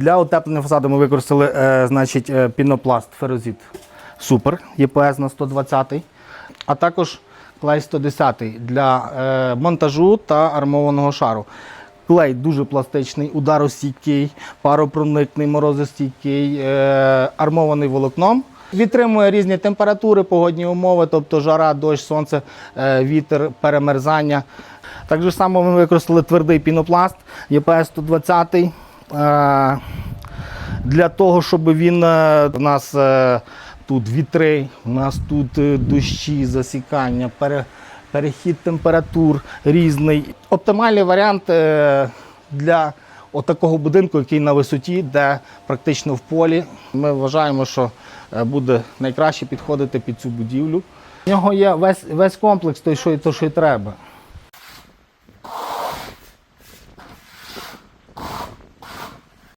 Для утеплення фасаду ми використали е, значить, е, пінопласт ферозит Супер ЄПС на 120 а також клей 110 для е, монтажу та армованого шару. Клей дуже пластичний, ударостійкий, паропроникний, морозостійкий, армований волокном. Відтримує різні температури, погодні умови, тобто жара, дощ, сонце, вітер, перемерзання. Так само ми використали твердий пінопласт ЄПС 120 е, для того, щоб він е, у нас е, тут вітри, у нас тут е, дощі, засікання, перехід температур різний. Оптимальний варіант е, для отакого будинку, який на висоті, де практично в полі. Ми вважаємо, що е, буде найкраще підходити під цю будівлю. У нього є весь, весь комплекс, той, що, той, що й треба.